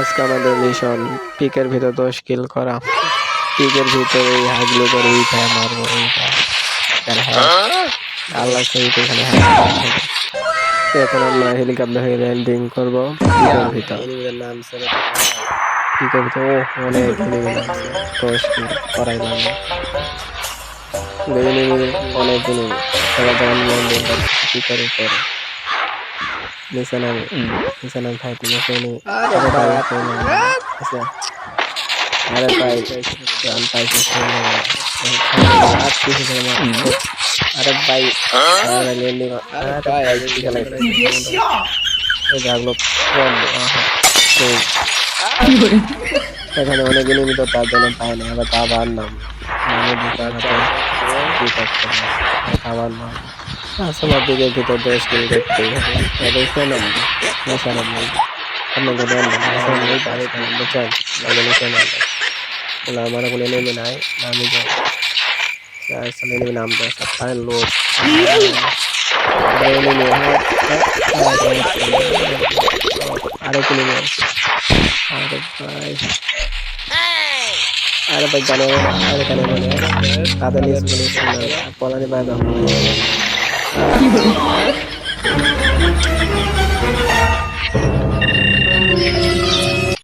আজকে আমাদের মিশন পিকের ভিতর দশ কিল করা। পিকের ভিতরে এই হাগলো করে উঠে মারবো হ্যাঁ। আল্লাহ এখানে হ্যাঁ। এখন আমরা হেলিকপ্টার হয়ে ল্যান্ডিং করব পিকের ভিতর। পিকের অনেক এনিমি দশ কিল অনেক পিকের উপরে। নিচে নামে নিচে নামে আছে এনিমি আরে ভাই জান পাইছে আরে ভাই আরে লেন্ডি আরে ভাই কি গেল এই জাগলো কম আহা এই এখানে অনেক এনিমি তো তার জন্য পায় না আবার আবার নাম নামে কি করতে হবে আবার নাম আসলে দিকে ভিতর দশ কিলো নাম নেই। নাম নেমে নামে যাই আসলে নেমে নাম দেয়। সব ফাইন লোড আরে আসছে আরে ভাই আরে ভাই জানে আরে জানে মনে তাদের নিজ মনে পলানি বাইরে